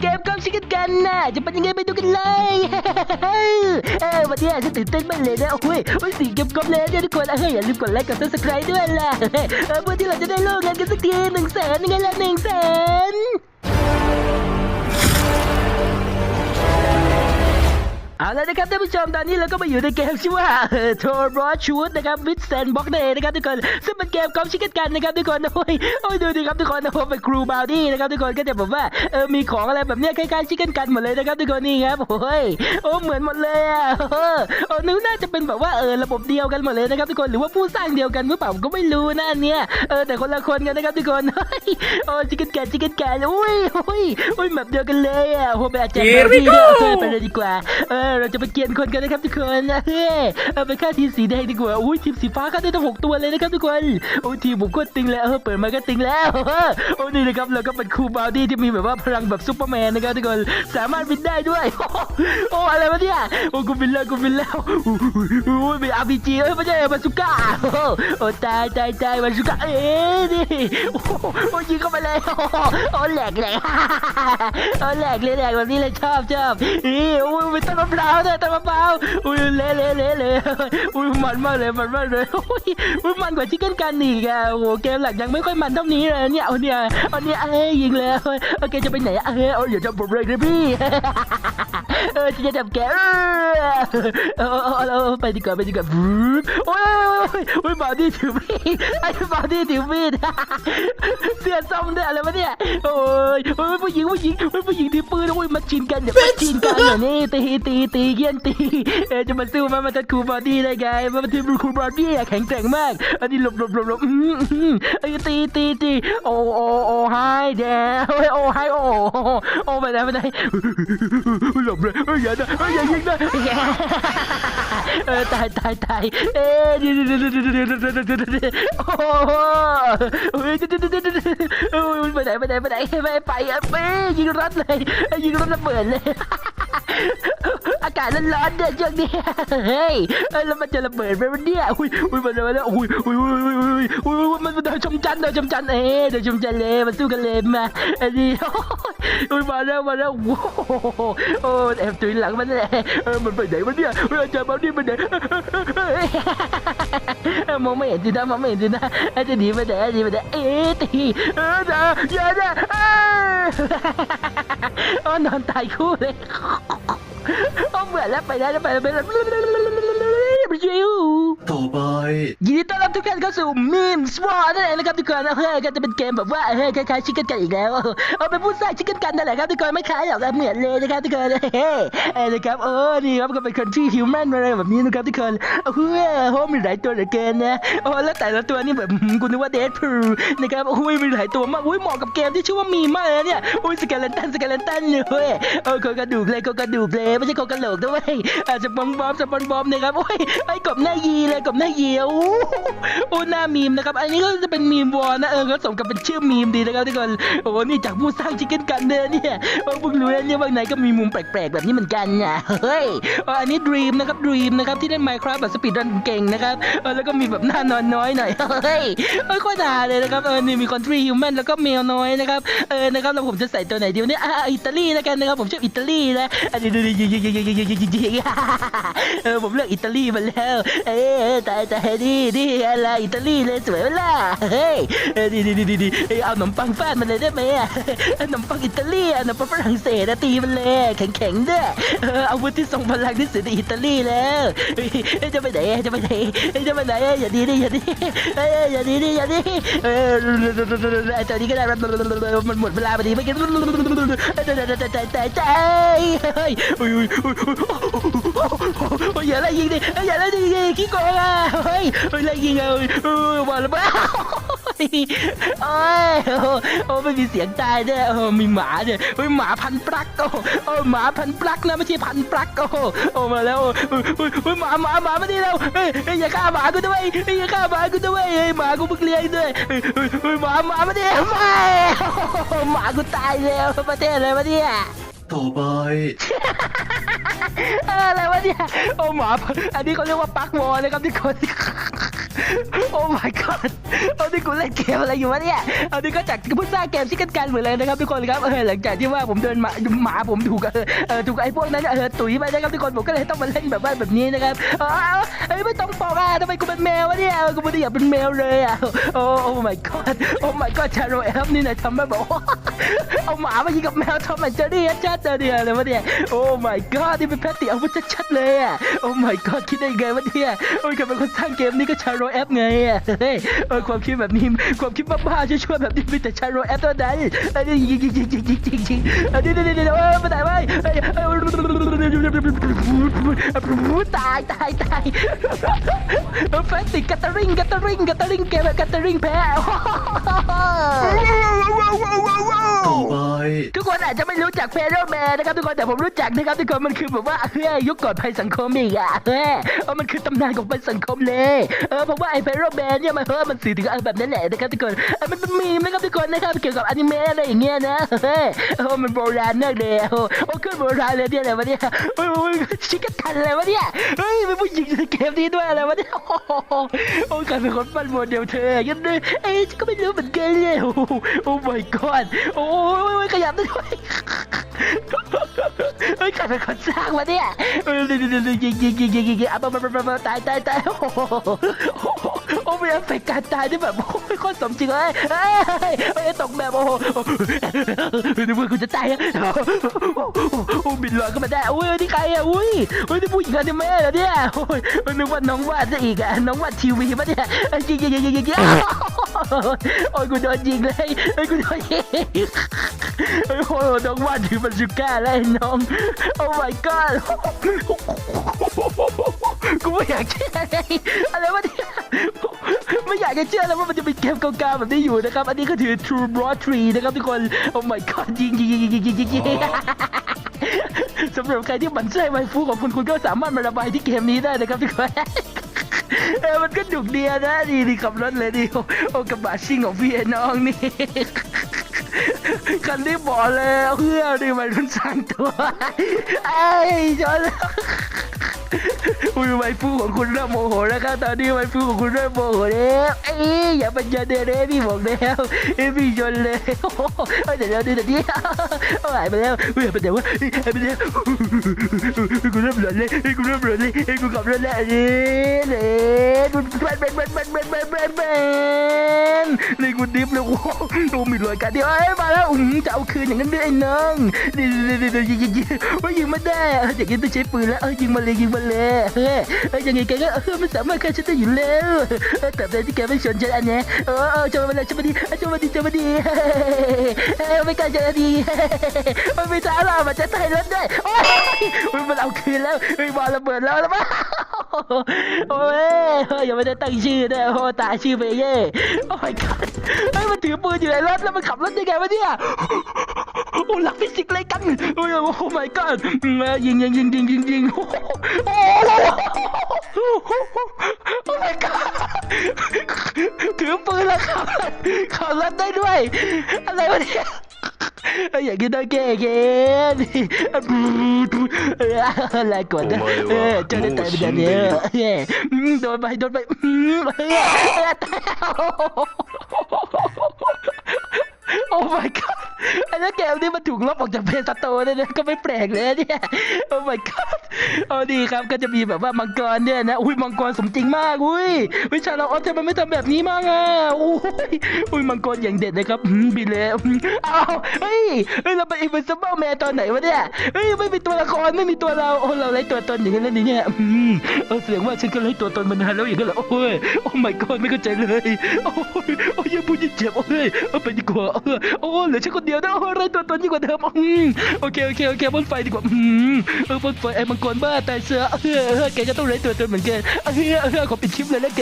เกมกอล์ฟชิคกันน่ะจะเป็นยังไงไปดูกันเลยเออวันนี้ฉันตื่นเต้นมากเลยนะโอ้ยโอ้ยสีเกมกอล์ฟแล้วเนี่ยทุกคนเฮ้ยอย่าลืมกดไลค์กดซับสไครต์ด้วยล่ะเพื่อที่เราจะได้โล่งานกันสักทีหนึ่งแสนยังไงล่ะหนึ่งแสน แล้วนะครับท่านผู้ชมตอนนี้เราก็มาอยู่ในเกมชื่อว่าโทรบอชูดนะครับวิดเซนบ็อกเดย์นะครับทุกคนซึ่งเป็นเกมกอล์ฟชิคกันนะครับทุกคนโอ้ยโอ้ยดูดิครับทุกคนโอ้เป็นครูบาวดี้นะครับทุกคนก็จะแบบว่าเออมีของอะไรแบบเนี้ยคล้ายๆชิคกันกันหมดเลยนะครับทุกคนนี่ครับโอ้ยโอ้เหมือนหมดเลยอะเออโอ้นึกน่าจะเป็นแบบว่าเออระบบเดียวกันหมดเลยนะครับทุกคนหรือว่าผู้สร้างเดียวกันหรือเปล่าผมก็ไม่รู้นะอันเนี้ยเออแต่คนละคนกันนะครับทุกคนเฮ้ยโอ้ชิคกันกันชิคกันกันอุ้ยอุ้ยอุ้ยแบบเดียวกันเลยอะโอ้เป็นอาจารย์บาวดี้ด้วยเออไปเลยดีกว่าเออเราจะไปเกียนคนกันนะครับทุกคนเฮ้เอาไปฆ่าทีมสีแดงดีกว่าอุ้ยทีมสีฟ้าฆ่าได้ตั้งหกตัวเลยนะครับทุกคนโอ้ยทีมผมก็ติงแล้วเออเปิดมาก็ติงแล้วโอ้นี่นะครับเราก็เป็นครูบาวดี้ที่มีแบบว่าพลังแบบซูเปอร์แมนนะครับทุกคนสามารถบินได้ด้วยโอ้อะไรวะเนี่ยโอ้กูบินแล้วกูบินแล้วโอ้ยมีอาร์พีจีเอ้ยไม่ใช่บาสุก้าโอ้ตายตายตายบาสุก้าเอ๊ะนี่โอ้ยิงเข้าไปเลยโอ้แหลกแหลกโอ้แหลกเลยแหลกแบบนี้เลยชอบชอบอีโอ้ยมีต้นมะพร้าวาวแต่ตะมะพร้าวอุ้ยเละเละเละเละอุ้ยมันมากเลยมันมากเลยอุ้ยมันกว่าชิคเก้นกันอีกอะโอ้โหเกมหลักยังไม่ค่อยมันเท่านี้เลยเนี่ยเอาเนี่ยเอาเนี่ยเอ้ยยิงแล้วโอเคจะไปไหนเอ้ยเอาอย่าจับผมเลยนะพี่ เออจะจับแกเออเออไปดีกว่าไปดีกว่าบู๊โอ้ยโอ้ยโอ้ยบาร์ดี้ถือมีดไอ้บาร์ดี้ถือมีดเสื้อส้มด้วยอะไรวะเนี่ยโอ้ยโอ้ยผู้หญิงผู้หญิงโอ้ยผู้หญิงถือปืนโอ้ยมาชินกันเดี๋ยวมาชินกันอย่างนี้ตีตีตีเกี้ยนตีเออจะมาสู้มามาจัดคูบาร์ดี้ได้ไงมาทีมคูบาร์ดี้แข็งแกร่งมากอันนี้หลบหลบหลบหลบอืมอืมไอ้ตีตีตีโอ้โอ้โอ้ไฮแดโอ้ยโอ้ไฮโอ้โอ้ไปไหนไปไหนหลบเลยเอออย่านะเอออย่ายิงนะเออตายตายตายเอ๊ยเดี๋ยวเดี๋ยวเดี๋ยวเดี๋ยวเดี๋ยวเดี๋ยวโอ้โหเฮ้ยเดี๋ยวเดี๋ยวเดี๋ยวเดี๋ยวเอ้ยไปไหนไปไหนไปไหนไม่ไปอะเอ้ยยิงรถเลยยิงรถระเบิดเลยอากาศร้อนๆเนี่ยช่วงนี้เฮ้ยแล้วมันจะระเบิดไปมันเนี่ยอุ้ยอุ้ยมันมาแล้วอุ้ยอุ้ยอุ้ยอุ้ยอุ้ยอุ้ยมันเดือดชมจันเดือดชมจันเอ๊เดือดชมจันเลยมันสู้กันเลยมาอันนี้ อุ้ยมาแล้วมาแล้วโอ้โหโอ้แอบตุยหลังมันเลยเออมันไปไหนวะเนี่ยเออจะมาดิไปไหนมองไม่เห็นสินะมองไม่เห็นสินะเออจะหนีไปไหนหนีไปไหนเอ๊ะตีเออจะอย่าจะเอ้ยโอ้นอนตายคู่เลยโอ้เหมือนแล้วไปได้แล้วไปแล้วไปแล้วไปชิวต่อ ไป ยินดีต้อนรับทุกท่านเข้าสู่มีมสวอร์นั่นเองนะครับทุกคนเฮ้ยก็จะเป็นเกมแบบว่าเฮ้ยคล้ายๆชิคเก้นกันอีกแล้วเอาเป็นผู้สร้างชิคเก้นกันนั่นแหละครับทุกคนไม่คล้ายหรอกเหมือนเลยนะครับทุกคนเฮ้ยนะครับโอ้นี่ครับก็เป็นคนที่ฮิวแมนอะไรแบบนี้นะครับทุกคนเฮ้ยโอ้มีหลายตัวเหลือเกินนะโอ้แล้วแต่ละตัวนี่แบบกูนึกว่าเดดพูนะครับโอ้ยมีหลายตัวมากโอ้ยเหมาะกับเกมที่ชื่อว่ามีมากเลยเนี่ยโอ้ยสเกลเลนตันสเกลเลนตันเลยเออโครงกระดูกเลยโครงกระดูกเลยไม่ใช่โคกระโหลกด้วยอาจจะปองบอมสปอนบอมนะครับโอ้ยไอ้กบหน้ายีเลยกับหน้าเหี่ยวโอ้หน้ามีมนะครับ อันนี้ก็จะเป็นมีมวอนนะเออก็สมกับเป็นชื่อมีมดีนะครับทุกคนโอ้นี่จากผู้สร้างชิคเก้นกันเดนเนี่ยโอ้พวกงรู้นะเนี่ยบาไหนก็มีมุมแปลกๆแบบนี้เหมือนกันเนี่ยเฮ้ยอันนี้ดรีมนะครับดรีมนะครับที่เล่นไมโครแบบสปีดรันเก่งนะครับเออแล้วก็มีแบบหน้านอนน้อยหน่อยเฮ้ยไม่ค่อยด่าเลยนะครับเออนี่มีคอนทรีฮิวแมนแล้วก็เมลน้อยนะครับเออนะครับแล้วผมจะใส่ตัวไหนดีวะเนี่ยอ่าอิตาลีนะแกันนะครับผมชอบอิตาลีนะอันนี้ดูดิเออผมเลือกอิตาลีมาแล้วเออตายตายดีดีอะไรอิตาลีเลยสวยเวล่ะเฮ้ยดีดีดีดีเอาขนมปังฟาดมันเลยได้ไหมอะขนมปังอิตาลีขนมปังฝรั่งเศสตีมันเลยแข็งแข็งด้วยเอาวุธที่ทรงพลังที่สุดในอิตาลีแล้วจะไปไหนจะไปไหนจะไปไหนอย่าดีดิอย่าดีอย่าดีดิอย่าดีเออตัวนี้ก็ได้มันหมดเวลาพอดีไม่กินใจใจใจเฮ้ยอุ้ยอุ้ยอุ้ยอย่าไล่ยิงดิอย่าไล่ยิงดิขี้โกงอะเฮ้ยไล่ยิงอะเออมาแล้วบ้าโอ้ยโอ้ไม่มีเสียงตายด้วยโอ้มีหมาเนี่ยเฮ้ยหมาพันปลักโอ้โอ้หมาพันปลักนะไม่ใช่พันปลักโอ้โอ้มาแล้วโอ้ยหมาหมาหมามาดิแล้วเฮ้ยอย่าฆ่าหมากูด้วยอย่าฆ่าหมากูด้วยเฮ้ยหมากูเพิ่งเลี้ยงด้วยเฮ้ยหมาหมามาดิไม่หมากูตายแล้วประเทศอะไรวะเนี่ยต่อไปอะไร เนี่ยโอ้หมาอันนี้เขาเรียกว่าปักวอลเลยครับทุกคนโอ้ my god เอาที่กูเล่นเกมอะไรอยู่วะเนี่ย เอาที่ก็จากผู้สร้างเกมชิคกันกันเหมือนเลยนะครับทุกคนครับ เออหลังจากที่ว่าผมเดินมาหมาผมถูกเออเอถูกไอ้พวกนั้นเออตุ๋ยไปนะครับทุกคนผมก็เลยต้องมาเล่นแบบว่าแบบนี้นะครับเออเอ้ยไม่ต้อง ทำไมกูเป็นแมววะเนี่ยกูไม่ได้อยากเป็นแมวเลยอะโอ้โอ้ my god โอ้ my god ชาโรแอฟนี่ไหนทำแบบบอกเอาหมามายิงกับแมวทำไมเจอรี่ชัดเจอเดียเลยวะเนี่ยโอ้ my god นี่เป็นแพตติอาวุธชัดๆเลยอะโอ้ my god คิดได้ไงวะเนี่ยโอ้ยใครเป็นคนสร้างเกมนี้ก็ชาโรแอฟไงอะเฮ้ยเออความคิดแบบนี้ความคิดบ้าๆชั่วๆแบบนี้มีแต่ชาโรแอฟเท่านั้นไอ้นี่ยิงยิงยิงยิงยิงยิงยิงอันนี้นี่นี่เออมาไหนวะเอ้ยเอ้ตายตายตายแฟนติกัตเตอริงกัตเต อาจจะไม่รู้จักเพโรแมนนะครับทุกคนแต่ผมรู้จักนะครับทุกคนมันคือแบบว่าเฮ้ยยุคก่อนภัยสังคมอีกอะเฮ้ยเออมันคือตำนานของภัยสังคมเลยเออเพราะว่าไอ้เพโรแมนเนี่ยมันเฮ้ยมันสื่อถึงอะไรแบบนั้นแหละนะครับทุกคนเออมันเป็นมีมนะครับทุกคนนะครับเกี่ยวกับอนิเมะอะไรอย่างเงี้ยนะเฮ้ยเออมันโบราณมากเลยโอ้โอ้ขึ้นโบราณเลยเนี่ยอะไรวะเนี่ยโอ้ยชิคกี้พายอะไรวะเนี่ยเฮ้ยเป็นผู้หญิงในเกมนี้ด้วยอะไรวะเนี่ยโอ้โหโอ้ยกลายเป็นคนปั้นโมเดลเธอยันเลยเอ้ยก็ไม่รู้เหมือนกันเลยโอ้โหโอ้ my god โอ้ยขยับได้ด้วยเฮ้ยใครเป็นคนสร้างวะเนี่ยยิงยิงยิงยิงยิงยิงยิงอะมามามามาตายตายตายโอ้โหโอ้เป็นเอฟเฟกต์การตายที่แบบโอ้ยโคตรสมจริงเลยเฮ้ยเฮ้ยตกแบบโอ้โหนึกว่ากูจะตายอะโอ้บินลอยก็มาได้อุ้ยนี่ใครอะอุ้ยอุ้ยนี่ผู้หญิงอนิเมะเหรอเนี่ยโอ้ยนึกว่าน้องวาดซะอีกอะน้องวาดทีวีปะเนี่ยยิงยิงยิงยิงยิง โอ้ยกูโดนยิงเลยเฮ้ยกูโดนยิงโอ้โหน้องวาถือบาซูก้าแล้วไอ้น้อง โอ้ my god กูไม่อยากเชื่อเลยอะไรวะเนี่ยไม่อยากจะเชื่อเลยว่ามันจะเป็นเกมเก่าๆแบบนี้อยู่นะครับ อันนี้ก็ถือ True Broad Tree นะครับทุกคน โอ้ my god ยิงยิงยิงยิงยิงยิงยิงสำหรับใครที่หมันไส้ไวฟูของคุณคุณก็สามารถมาระบายที่เกมนี้ได้นะครับทุกคน เออมันก็ดุเดียนะดีดีขับรถเลยดิโอ้โอ้กระบะชิ่งของพี่ไอ้น้องนี่คันที่บอกเลยเพื่อดิมันรุนสั่งตัวไอ้จอน อุ้ยไวฟูของคุณเริ่มโมโหแล้วครับตอนนี้ไวฟูของคุณเริ่มโมโหแล้วเอ้อย่าปัญญาเดเรพี่บอกแล้วเอ้พี่ชนเลยโอ้เดี๋ยวเดี๋ยวเดี๋ยวเดี๋ยวเอาหายไปแล้วอุ้ยหาไปเดี๋ยววะหายไปแล้วกูเริ่มหลอนเลยกูเริ่มหลอนเลยกูขับรถแล้วนี่เลยมันเป็นเป็นเป็นเป็นเป็นเป็นเป็นนี่กูดิฟเลยโอ้โหโดมีรอยกันเดียวเอ้มาแล้วอื้อจะเอาคืนอย่างนั้นด้วยไอ้น้องนี่นี่นี่นี่ยิงยิงยิงว่ายิงไม่ได้เอออย่างนี้ต้องใช้ปืนแล้วเออยิงมาเลยยิงมาเลยเฮ้ยเออยังไงแกก็เออไม่สามารถฆ่าฉันได้อยู่แล้วเออแต่ใดที่แกไม่สนใจอันเนี้ยเออเออจะมาเลยจะมาดีจะมาดีจะมาดีเฮ้ยไม่กล้าจะดีเฮ้ยไม่ท้าเรามันจะตายรถได้โอ้ยเฮ้ยมันเอาคืนแล้วเฮ้ยบอลระเบิดแล้วแล้วมั้งโอ้ยยังไม่ได้ตั้งชื่อด้วยโอ้ตาชื่อไปเย่โอ้ my god เฮ้ยมันถือปืนอยู่ในรถแล้วมันขับรถยังไงวะเนี่ย โอ้หลักฟิสิกส์อะไรกันโอ้ยโอ้ my god แม่ยิงยิงยิงยิงยิงยิงโอ้โหโอ้ my god ถือปืนแล้วขับขับรถได้ด้วย อะไรวะเนี่ยอยอย่างนี้ต้องแก้เกมเอะไรกดนนะเออเจอได้แต่เป็นอย่างนี้เอออืมโดนไปโดนไปตายโอ้ my god ไอ้เจ้เกมนี้มันถูกลบออกจากเพย์สโตร์เลยนะก็ไม่แปลกเลยเนี่ยโอ้ my god เอาดีครับก็จะมีแบบว่ามังกรเนี่ยนะอุ้ยมังกรสมจริงมากอุ้ยวิชาเราออฟทำไมไม่ทำแบบนี้มั่งอะอุ้ยอุ้ยมังกรอย่างเด็ดนะครับบินเลยอ้าวเฮ้ยเฮ้ยเราไปอินเวนซิเบิลแมนตอนไหนวะเนี่ยเฮ้ยไม่มีตัวละครไม่มีตัวเราโอ้เราไร้ตัวตนอย่างนั้นนี่เนี่ยอืมเออแสดงว่าฉันก็ไร้ตัวตนมานานแล้วอย่างนั้นเหรอโอ้ยโอ้ my god ไม่เข้าใจเลยโอ้ยโอ้ยยังพูดยิ่งเจ็บโอ้ยเอาไปดีกว่าเออโอ้เหลือฉันคนเดียวนะอะไรตัวตนยิ่งกว่าเดิมอืมโอเคโอเคโอเคบนไฟดีกว่าอืมเออบนไฟไอ้มังกรบ้าตายเสือเออแกจะต้องไร้ตัวตนเหมือนกันเออเออขอปิดคลิปเลยแล้วแก